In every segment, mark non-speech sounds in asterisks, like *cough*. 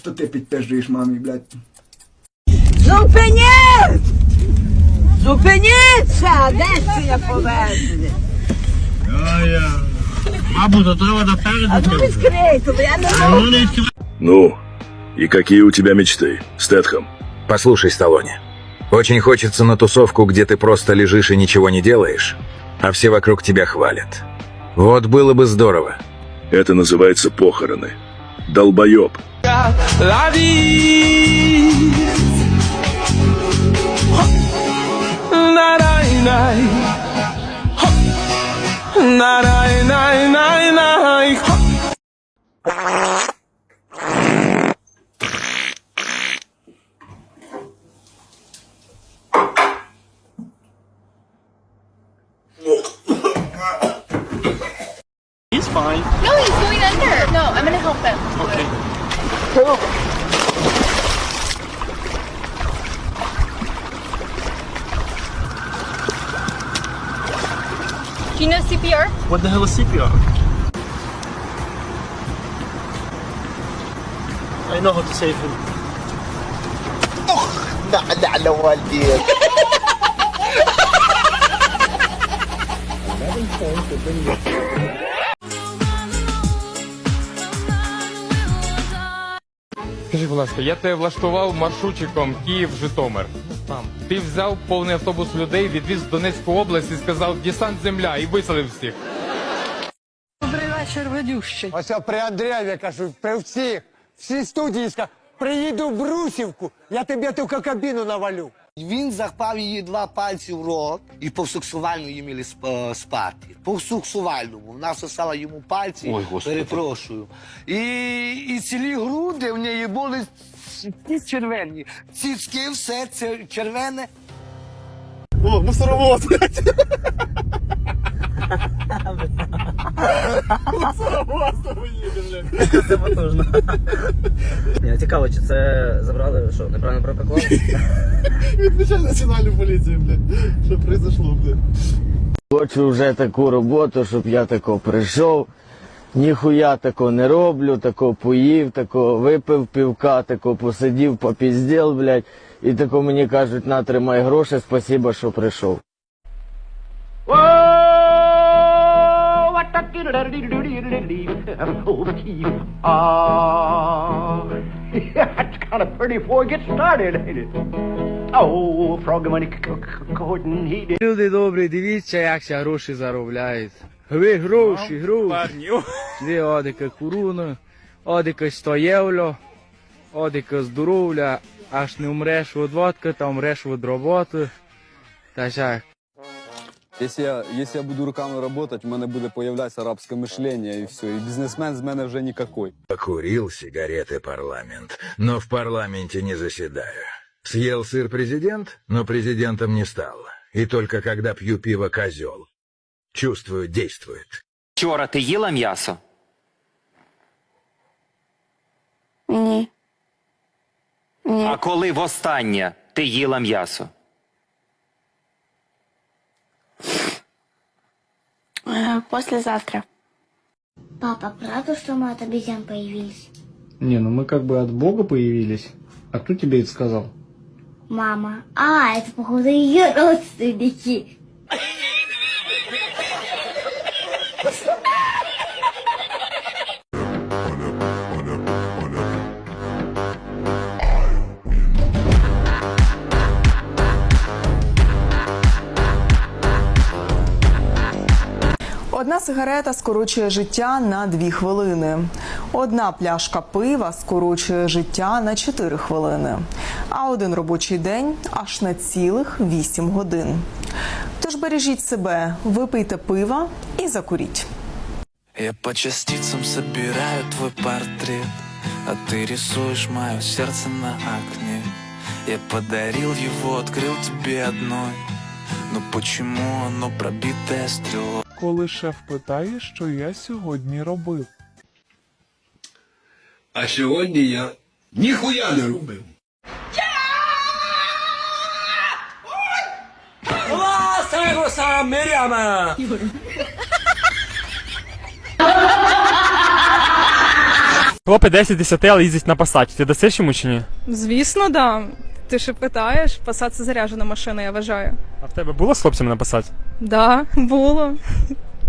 Здається, що ти підтверджуєш мамі, блядь. Зупиніть! Зупиніться! Де ж я повезли? Бабу, то треба до А ну відкрийте, бо я не можу. Ну, и какие у тебя мечты, Стэтхэм? Послушай, Сталлоне, очень хочется на тусовку, где ты просто лежишь и ничего не делаешь, а все вокруг тебя хвалят. Вот было бы здорово. Это называется похороны. Долбоеб. à la vie. Na na na. Na na na na na. He's fine. No, he's going under. No, I'm gonna help him. Okay. Do you know CPR? What the hell is CPR? I know how to save him. Скажи, будь ласка, я тебе влаштував маршрутчиком Київ-Житомир. Там. Ти взяв повний автобус людей, відвіз в Донецьку область і сказав десант земля і виселив всіх. Добрий вечір, ведющий. Ось при Андрієві кажу, при всіх, всі студії ска, приїду в Брусівку, я тобі ту кабіну навалю. Він запав її два пальці в рот і по сексуальному її мали сп- спати. По сексуальному. Вона сосала йому пальці, Ой, Господи. перепрошую. І, і цілі груди в неї були ці червені. Цицьки, все це червене. О, мусоровоз, *laughs* Це потужно. Ні, цікаво, чи це забрали, що, неправильно пропаклали? Відключай національну поліцію, блядь. Що произошло, блядь. Хочу вже таку роботу, щоб я тако прийшов, ніхуя тако не роблю, тако поїв, тако випив півка, тако посидів, попізділ, блядь, і тако мені кажуть, на тримай гроші, спасибо, що прийшов. That's kind of pretty before it gets started, ain't it? Oh, frog money he did. Люди добрі, дивіться, як ся гроші заробляють. Ви гроші, гроші. Дві одика куруна, одика 100 євро, одика здоров'я, аж не умреш від водки, та умреш від роботи. Та так. Если я, если я буду руками работать, у мене буде появлятися арабське мишлення і все. І бізнесмен з мене вже никакой. Покурил сигареты парламент, но в парламенте не заседаю. Съел сыр президент, но президентом не стал. И только когда пью пиво козел. Чувствую, действует. Вчора ти їла м'ясо? Ні. Ні. А коли востаннє ти їла м'ясо? Послезавтра. Папа, правда, что мы от обезьян появились? Не, ну мы как бы от Бога появились. А кто тебе это сказал? Мама. А, это, походу, ее родственники. Одна сигарета скорочує життя на 2 хвилини. Одна пляшка пива скорочує життя на 4 хвилини. А один робочий день аж на цілих 8 годин. Тож бережіть себе, випийте пива і закуріть. Я по частицам собираю твой портрет, а ты рисуешь мое сердце на окне. Я подарил его, открыл тебе одной. Но почему оно пробитое стрелой? Коли шеф питає, що я сьогодні робив. А сьогодні я ніхуя не робив. Миряма! Хлопець 10 10, але їздить на пасаті. Ти дасиш йому чи ні? Звісно, да. Ти ще питаєш, Passat це заряджена машина, я вважаю. А в тебе було з хлопцями на пасаті? Да, було.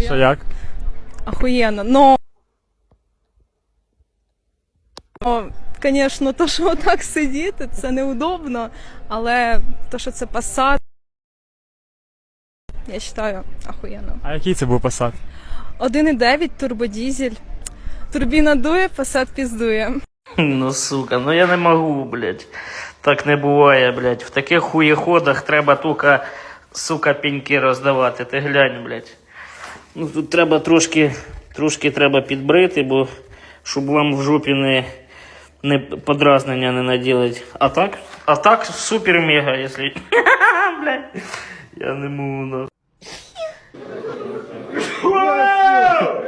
Що як? Охуєнно. Но... О, Звісно, то, що отак сидіти, це неудобно, але то, що це Passat, я вважаю, охуєнно. А який це був пасат? 1,9 турбодізель. Турбіна дує, Passat піздує. Ну сука, ну я не можу, блядь. Так не буває, блядь. В таких хуєходах треба тільки, сука, пеньки роздавати. Ти глянь, блядь. Ну тут треба трошки, трошки треба підбрити, бо щоб вам в жопі не, не подразнення не наділить. А так, а так супер мега, якщо. *laughs* блядь. Я не можу, ну.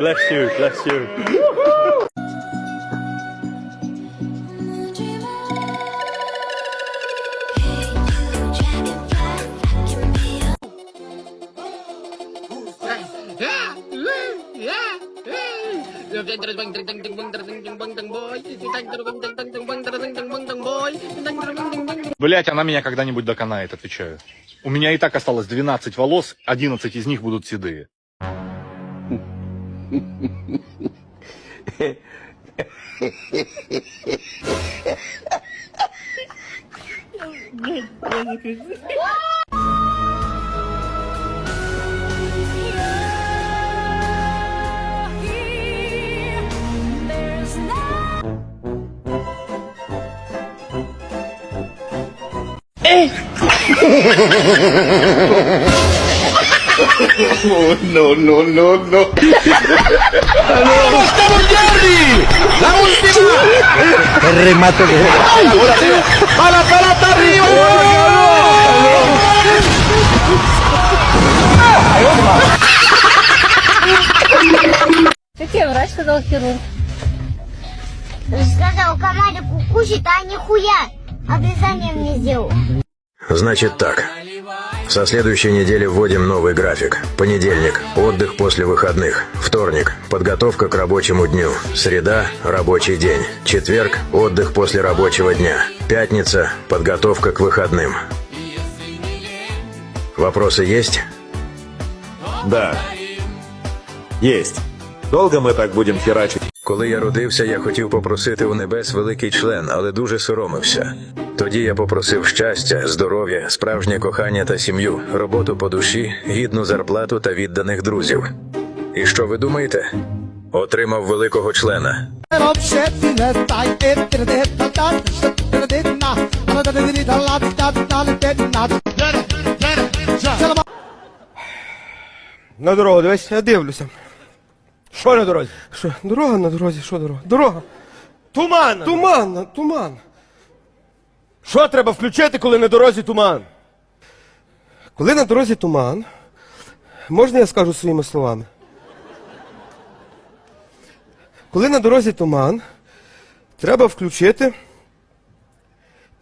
Bless you, bless you. Блять, она меня когда-нибудь доконает, отвечаю. У меня и так осталось 12 волос, 11 из них будут седые. no, no, no, no. Какой врач сказал хирург? Сказал комарику кушать, а нихуя. Обрезание мне сделал. Значит так. Со следующей недели вводим новый график. Понедельник – отдых после выходных. Вторник – подготовка к рабочему дню. Среда – рабочий день. Четверг – отдых после рабочего дня. Пятница – подготовка к выходным. Вопросы есть? Да. Есть. Долго мы так будем херачить? Коли я родився, я хотів попросити у небес великий член, але дуже соромився. Тоді я попросив щастя, здоров'я, справжнє кохання та сім'ю, роботу по душі, гідну зарплату та відданих друзів. І що ви думаєте? Отримав великого члена. На дорогу, дивись, я дивлюся. Що на дорозі? Що? Дорога на дорозі, що дорога? Дорога. Туман! Туман, туман. Що треба включити, коли на дорозі туман? Коли на дорозі туман, можна я скажу своїми словами? Коли на дорозі туман, треба включити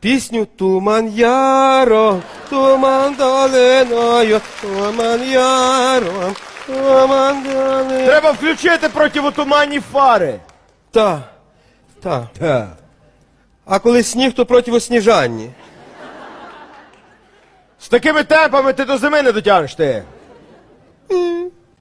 пісню Туман яро, туман долиною, туман яром. Треба включити противотуманні фари. Та. Та. Та. А коли сніг, то противосніжанні. З такими темпами ти до зими не дотягнеш ти.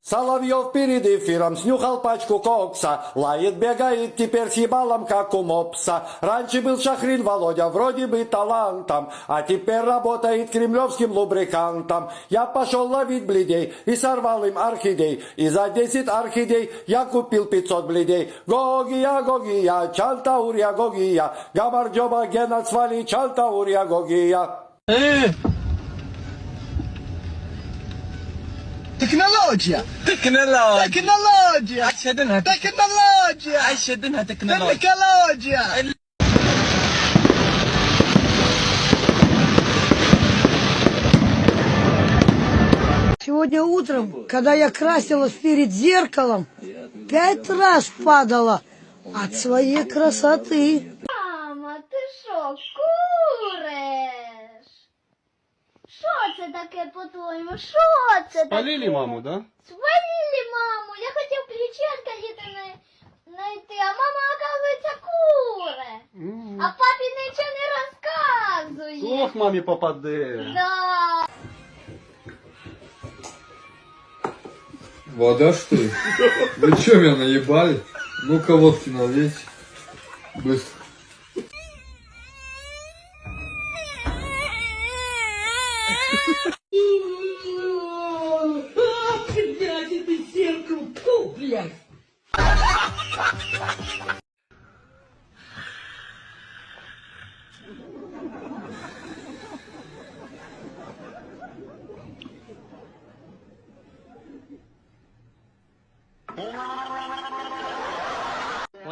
Соловьев перед эфиром снюхал пачку кокса, лает, бегает теперь с ебалом, как у мопса. Раньше был Шахрин Володя, вроде бы талантом, а теперь работает кремлевским лубрикантом. Я пошел ловить бледей и сорвал им орхидей, и за 10 орхидей я купил 500 бледей. Гогия, Гогия, Чалтаурия, Гогия, Гамарджоба, Гена свали, Чалтаурия, Гогия. Технологія! Технологія! Технологія! Технологія! Технологія! Сегодня утром, когда я красилась перед зеркалом, пять раз падала от своей красоты. це по-твоєму? Що це таке? Спалили маму, да? Спалили маму. Я хотів ключі від каліти знайти, а мама, оказується, куре. Mm. А папе ничего не розказує. Ох, маме попаде. Да. Вода что ли? Вы что меня наебали? Ну-ка водки налейте. Быстро.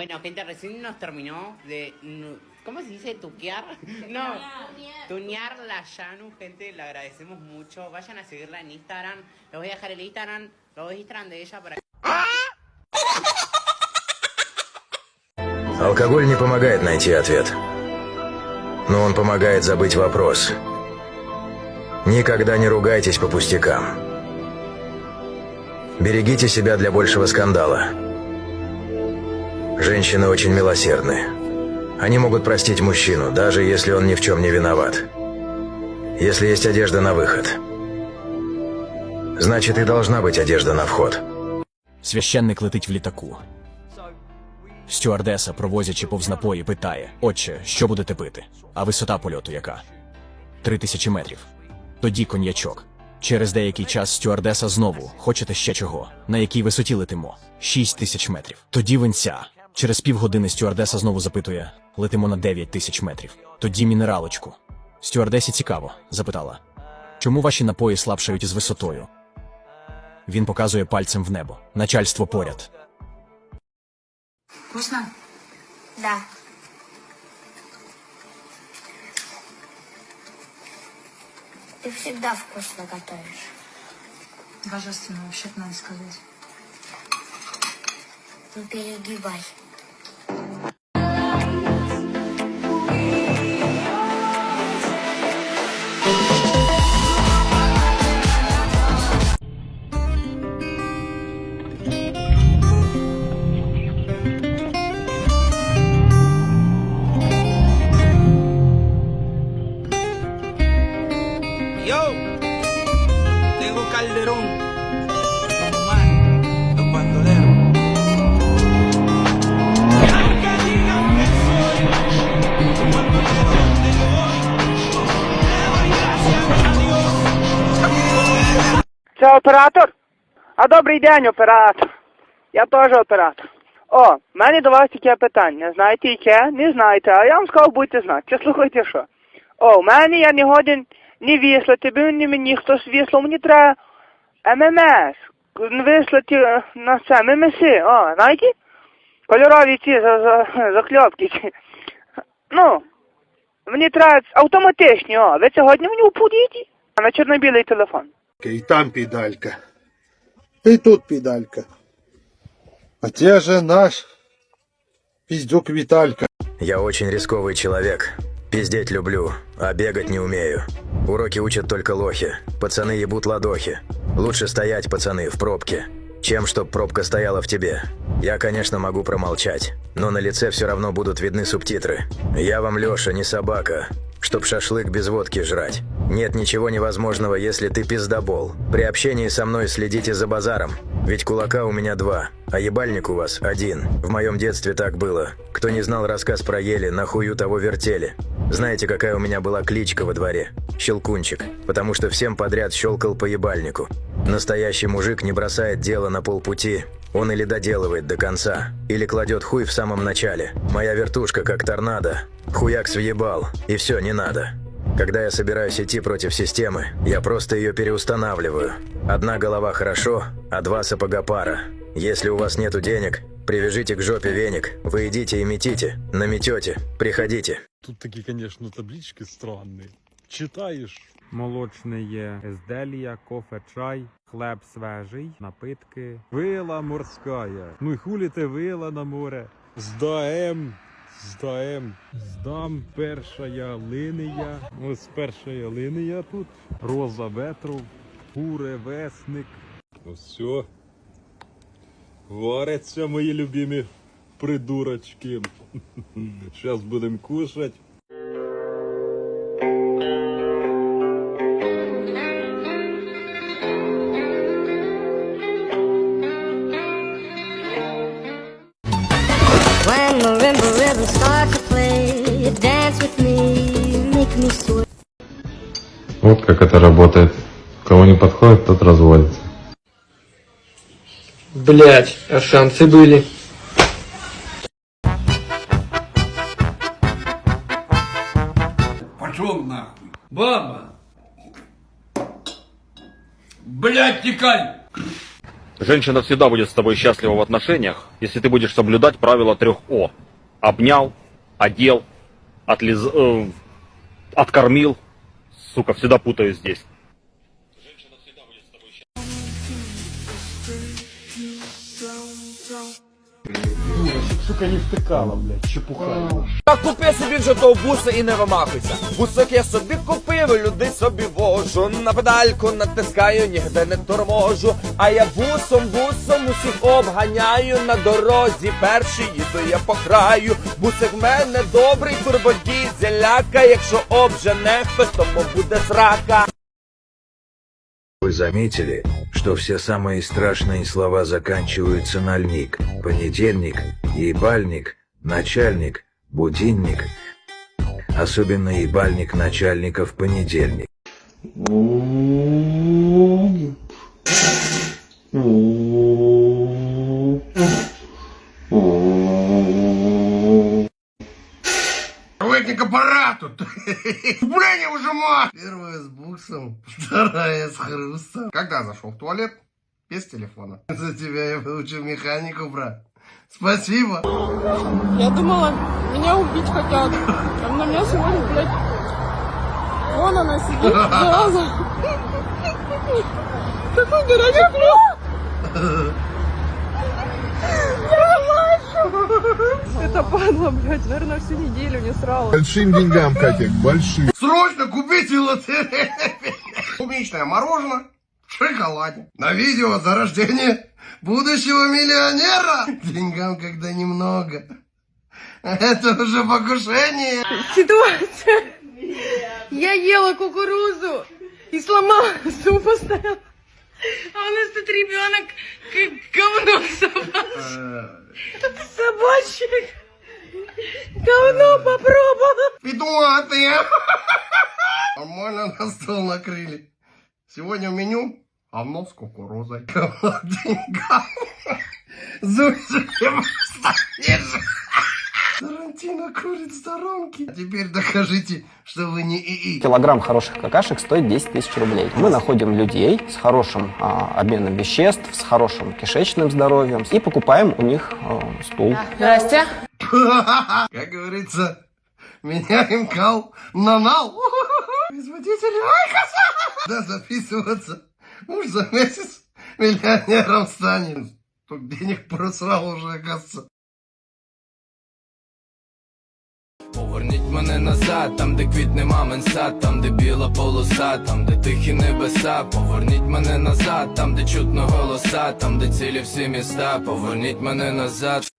Bueno, gente, recién nos terminó de. ¿Cómo se dice? ¿Tuquear? No, tunear la Yanu, gente, le agradecemos mucho. Vayan a seguirla en Instagram. Les voy a dejar el Instagram, los Instagram de ella para Алкоголь не помогает найти ответ. Но он помогает забыть вопрос. Никогда не ругайтесь по пустякам. Берегите себя для большего скандала. Женщины очень милосердны. Они могут простить мужчину, даже если он ни в чем не виноват. Если есть одежда на выход. Значит, и должна быть одежда на вход. Священник летить в літаку. Стюардеса, провозячи повз напої, питає: Отче, що будете пити? А висота польоту яка? Три тисячі метрів. Тоді коньячок. Через деякий час стюардеса знову хочете ще чого? На якій висоті летимо? Шість тисяч метрів. Тоді винця. Через півгодини стюардеса знову запитує: летимо на дев'ять тисяч метрів. Тоді мінералочку. Стюардесі цікаво, запитала. Чому ваші напої слабшають із висотою? Він показує пальцем в небо. Начальство поряд. Вкусно? Да. Ты всегда вкусно готовишь. Божественно, вообще-то надо сказать. Не перегибай. Добрий день, оператор. Я теж оператор. О, в мене до вас таке питання. Знаєте яке? Не знаєте, а я вам сказав, будете знати. Чи слухайте що? О, в мене я не годен не вислати, бо ні мені хтось вислав, мені треба ММС. Вислати е, на це, ММС, о, знаєте? Кольорові ці за, за, закльопки. ці. Ну, мені треба автоматичні, о, ви сьогодні мені упудіть? На чорно-білий телефон. И там педалька. И тут педалька. А те же наш пиздюк Виталька. Я очень рисковый человек. Пиздеть люблю, а бегать не умею. Уроки учат только лохи. Пацаны ебут ладохи. Лучше стоять, пацаны, в пробке, чем чтоб пробка стояла в тебе. Я, конечно, могу промолчать, но на лице все равно будут видны субтитры. Я вам, Леша, не собака, чтоб шашлык без водки жрать. Нет ничего невозможного, если ты пиздобол. При общении со мной следите за базаром. Ведь кулака у меня два, а ебальник у вас один. В моем детстве так было. Кто не знал рассказ про ели, нахую того вертели. Знаете, какая у меня была кличка во дворе? Щелкунчик. Потому что всем подряд щелкал по ебальнику. Настоящий мужик не бросает дело на полпути. Он или доделывает до конца, или кладет хуй в самом начале. Моя вертушка как торнадо. Хуяк въебал, и все, не надо. Когда я собираюсь идти против системы, я просто ее переустанавливаю. Одна голова хорошо, а два сапога пара. Если у вас нету денег, привяжите к жопе веник, вы идите и метите, наметете, приходите. Тут такі, звісно, таблички странні. Читаєш. Молочне є езделія, кофе, чай, хлеб свежий, напитки, вила морська. Ну і хулі ти вила на море. Здаем, здаем, здам перша линія. Ось перша линія тут. Роза ветров, куре, весник. Все. Варяться мої любимі придурочки. *laughs* Зараз будемо кушать. Как это работает. Кого не подходит, тот разводится. Блять, а шансы были. Пошел нахуй. Баба. Блять, текай. Женщина всегда будет с тобой счастлива в отношениях, если ты будешь соблюдать правила трех О. Обнял, одел, отлиз... э, откормил. Сука, всегда путаюсь здесь. Сука, не втикала, блядь, чепуха. Та купи собі вже того буса і не вимахуйся. Бусок я собі купив, люди собі вожу. На педальку натискаю, нігде не торможу. А я бусом, бусом усіх обганяю на дорозі. Перший їду я по краю. Бусик в мене добрий турбодізеляка. Якщо обжене хтось, тому буде срака. Вы заметили, что все самые страшные слова заканчиваются на льник? Понедельник, ебальник, начальник, будильник. Особенно ебальник начальника в понедельник. Привыкни к аппарату. *laughs* Блядь, уже мать. Первая с буксом, вторая с хрустом. Когда зашел в туалет? Без телефона. *laughs* За тебя я выучил механику, брат. Спасибо. Я думала, меня убить хотят. А на меня сегодня, блядь, вон она сидит, *laughs* зараза. Такой горячий клёв. Это падла, блядь, наверное, всю неделю не срала. Большим деньгам, Катя, большим. Срочно купите лотерейное Клубничное мороженое в шоколаде. На видео за рождение будущего миллионера. Деньгам когда немного. Это уже покушение. Ситуация. Я ела кукурузу и сломала зуб поставила. А у нас тут ребенок как говно собачье. Собачек. Говно попробовал. Петуаты. *laughs* Нормально на стол накрыли. Сегодня в меню говно с кукурузой. Говно деньгам. Зузя просто. Тарантино курит в сторонке. А теперь докажите, что вы не ИИ. Килограмм хороших какашек стоит 10 тысяч рублей. Мы находим людей с хорошим а, обменом веществ, с хорошим кишечным здоровьем и покупаем у них а, стул. Здрасте. *laughs* Как говорится, меняем кал на нал. *laughs* Производитель Айкоса. *laughs* Да, записываться. Уж за месяц миллионером станет. Тут денег просрал уже, оказывается. Поверніть мене назад, там, де квітне мамин сад, там, де біла полоса, там, де тихі небеса. Поверніть мене назад, там, де чутно голоса, там, де цілі всі міста. Поверніть мене назад.